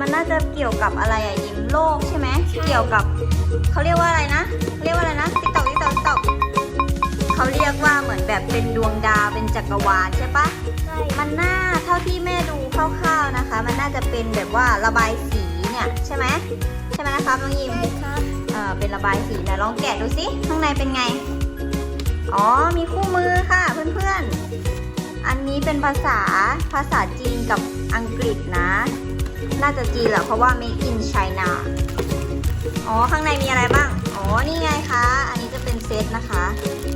มันน่าจะเกี่ยวกับอะไรอะยิมโลกใช่ไหมเกี่ยวกับเขาเรียกว่าอะไรนะเขาเรียกว่าอะไรนะติ๊กตอกติ๊กตอกติ๊กตอกเขาเรียกว่าเหมือนแบบเป็นดวงดาวเป็นจักรวาลใช่ปะใช่มันน่าเท่าที่แม่ดูคร่าวๆนะคะ มันน่าจะเป็นแบบว่าระบายสีเนี่ยใช่ไหมใช่ไหมนะครับน้องยิมใช่ครับเออเป็นระบายสีนะลองแกะดูสิข้างในเป็นไงอ๋อมีคู่มือค่ะเพื่อนๆอันนี้เป็นภาษาภาษาจีนกับอังกฤษนะ น่าจะจีนแหละเพราะว่า made in China อ๋อ ข้างในมีอะไรบ้าง อ๋อ นี่ไงคะ อันนี้จะเป็นเซตนะคะ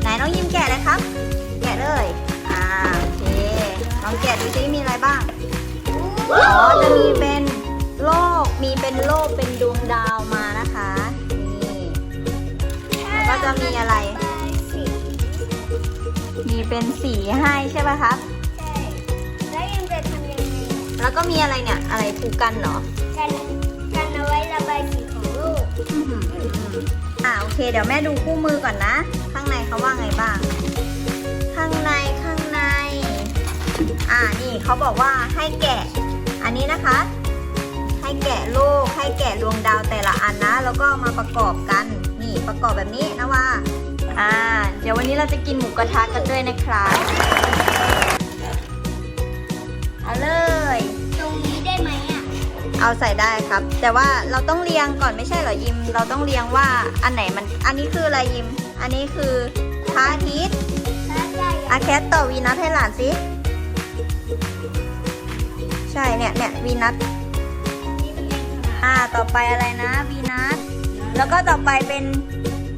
ไหนน้องยิ้มแกะเลยครับ แกะเลย อ่า โอเคลองแกะดูซิมีอะไรบ้าง อ๋อ จะมีเป็นโลก มีเป็นโลก เป็นดวงดาวมานะคะ นี่แล้วก็จะมีอะไร มีเป็นสีให้ใช่ป่ะครับ แล้วก็มีอะไรเนี่ย อะไรผูกกันเหรอกันกันเอาไว้ระบายสีของลูกอื้อหืออ่าโอเค เดี๋ยวแม่ดูคู่มือก่อนนะ ข้างในเขาว่าไงบ้าง ข้างในข้างใน อ่านี่เขาบอกว่าให้แกะ อันนี้นะคะ ให้แกะโลกให้แกะดวงดาวแต่ละอันนะ แล้วก็เอามาประกอบกัน นี่ประกอบแบบนี้นะว่า อ่า เดี๋ยววันนี้เราจะกินหมูกระทะกันด้วยนะครับ เอาเลย ตรงนี้ได้ไหมอะ เอาใส่ได้ครับ แต่ว่าเราต้องเรียงก่อนไม่ใช่เหรอยิม เราต้องเรียงว่าอันไหนมัน อันนี้คืออะไรยิม อันนี้คือพระอาทิตย์ถ้าได้อาแคทต่อวีนัสให้หลานสิใช่เนี่ยเนี่ยวีนัสนี่มันเป็นขนาดอ่าต่อไปอะไรนะวีนัสแล้วก็ต่อไปเป็น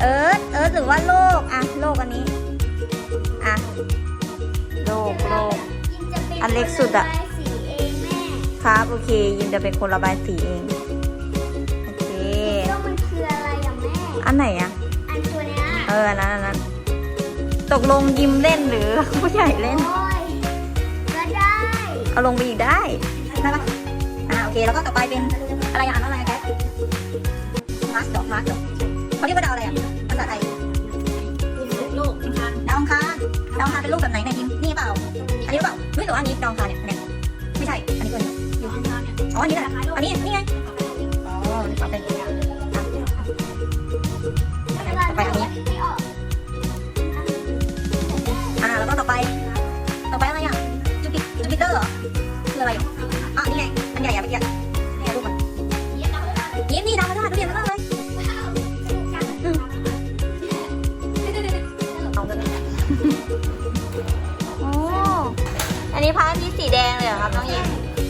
เอิร์ธเอิร์ธหรือว่าโลกอะโลกอันนี้อะโลกโลกยิมจะเป็นอันเล็กสุดอะ ครับ โอเค ยิมจะเป็นคนระบายสีเอง โอเค แล้วมันคืออะไรอะแม่ อันไหนอะ อันตัวเนี้ยเอออันนั้นอันนั้นตกลงยิมเล่นหรือผู้ใหญ่เล่น โอ้ยก็ได้เอาลงไปอีกได้ได้ปะอ่าโอเค แล้วก็ต่อไปเป็นอะไรอะอ่านว่าอะไรอะแกมาสดอกมาสดอกเขาเรียกว่าดาวอะไรอะภาษาไทยโลกอังคารดาวอังคารดาวอังคารเป็นรูปแบบไหนเนี่ยยิมนี่เปล่า อันนี้หรือเปล่าไม่หรือว่าอันนี้ดาวอังคารเนี่ยอันเนี้ยไม่ใช่ อันนี้ตัวนี้ อยู่อังคารเนี่ยอ๋ออันนี้แหละอันนี้นี่ไงอ๋อนี่เป็นอางนี้อะต่อไปอันนี้อ่าแล้วก็ต่อไป ต่อไปอะไรอะจูปิจูปิเตอร์เหรอคืออะไรอยู่อะนี่ไงอันใหญ่อะเมื่อกี้นี่ไงรูปมันยิ้มนี่ดาวพระธาตุดูเด่นมากเลยอืมเอากันเลยอ้อันนี้พระอาทิตย์สีแดงเลยเหรอครับน้องยิมไม่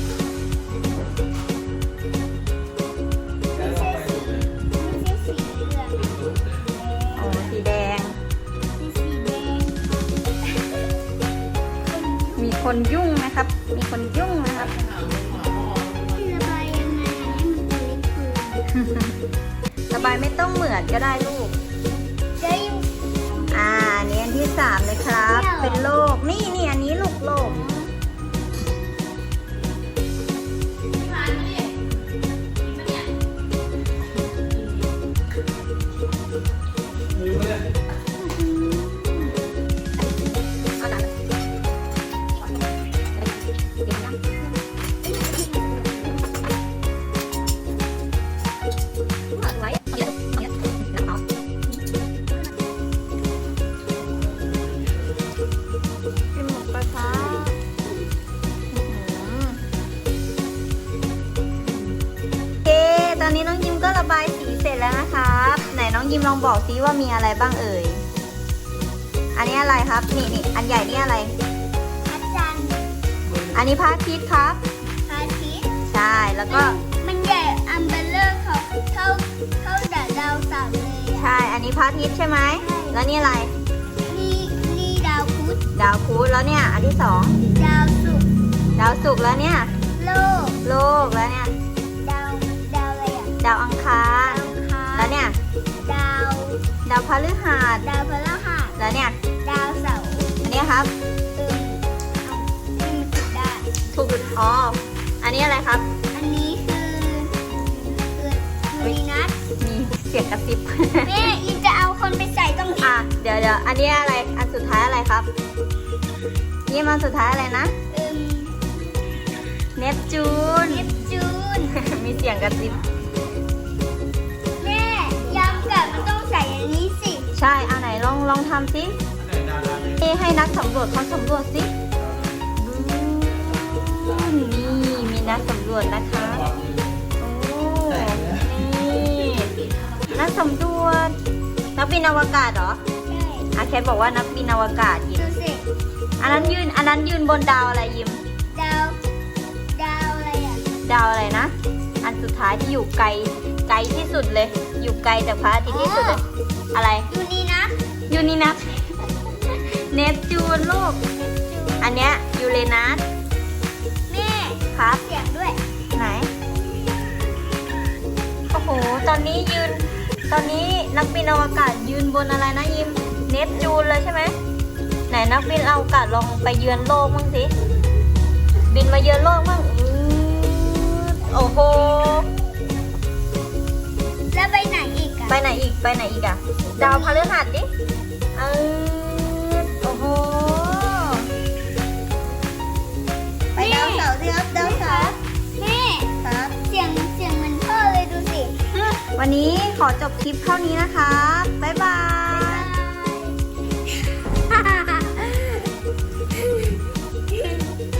คนยุ่งนะครับ มีคนยุ่งนะครับที่ระบายยังไงให้มันตัวเล็กคือระบายไม่ต้องเหมือนก็ได้ลูกเดี๋ยวยิมอ่าอันนี้อันที่สามเลยครับเนี่ยเหรอเป็นโล ยิมลองบอกซิว่ามีอะไรบ้างเอ่ย อันนี้อะไรครับ นี่นี่อันใหญ่นี่อะไรอาจารย์อันนี้พระอาทิตย์ครับ พระอาทิตย์ใช่ แล้วก็ มันใหญ่อันเบลเลอร์เขาเท่าเท่าดาวดาวเสามเลยอะ ใช่ อันนี้พระอาทิตย์ใช่ไหมแล้วนี่อะไร นี่นี่ดาวพุธดาวพุธ แล้วเนี่ย อันที่สอง ดาวศุกร์ดาวศุกร์ แล้วเนี่ย โลกโลก แล้วเนี่ย ดาวดาวอะไรอะดาวอังคารดาวอังคารแล้วเนี่ยดาวดาวพฤหัสดาวพฤหัสแล้วเนี่ยดาวเสาร์อันนี้ครับเออเอาให้มันติดได้ ถูกอ๋ออันนี้อะไรครับ อันนี้คือคือยูรีนัสมีเสียงกระซิบ แม่อินจะเอาคนไปใส่ตรงนี้อะเดี๋ยวเดี๋ยวอันนี้อะไรอันสุดท้ายอะไรครับนี่มันสุดท้ายอะไรนะเอิมเนปจูน เนปจูนอมีเสียงกระซิบ ลองลองทำสินี่ให้นักสำรวจเขาสำรวจสิอืมนี่มีนักสำรวจนะคะโอ้นี่นักสำรวจนักบินอวกาศเหรอใช่อาแคทบอกว่านักบินอวกาศยิมดูสิอันนั้นยืนอันนั้นยืนบนดาวอะไรยิมดาวดาวอะไรอะดาวอะไรนะ อันสุดท้ายที่อยู่ไกลไกลที่สุดเลย อยู่ไกลจากพระอาทิตย์ที่สุดเลยอะไรดูนี่นะ ยูนินัสเนปจูนลูก อันเนี้ยยูเรนัสแม่ครับ เสียงด้วย ไหน โอ้โห ตอนนี้ยืน ตอนนี้นักบินอวกาศยืนบนอะไรนะยิม เนปจูนเลยใช่ไหม ไหนนักบินอวกาศลองไปเยือนโลกบ้างสิ บินมาเยือนโลกบ้างอืดโอ้โห แล้วไปไหนอีกอะไปไหนอีก ไปไหนอีกอะดาวพฤหัสดิ ขอจบคลิปเท่านี้นะคะ บ๊ายบาย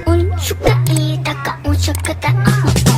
อุ่นชุกตะอีตะกะอุ่นชุกตะอะ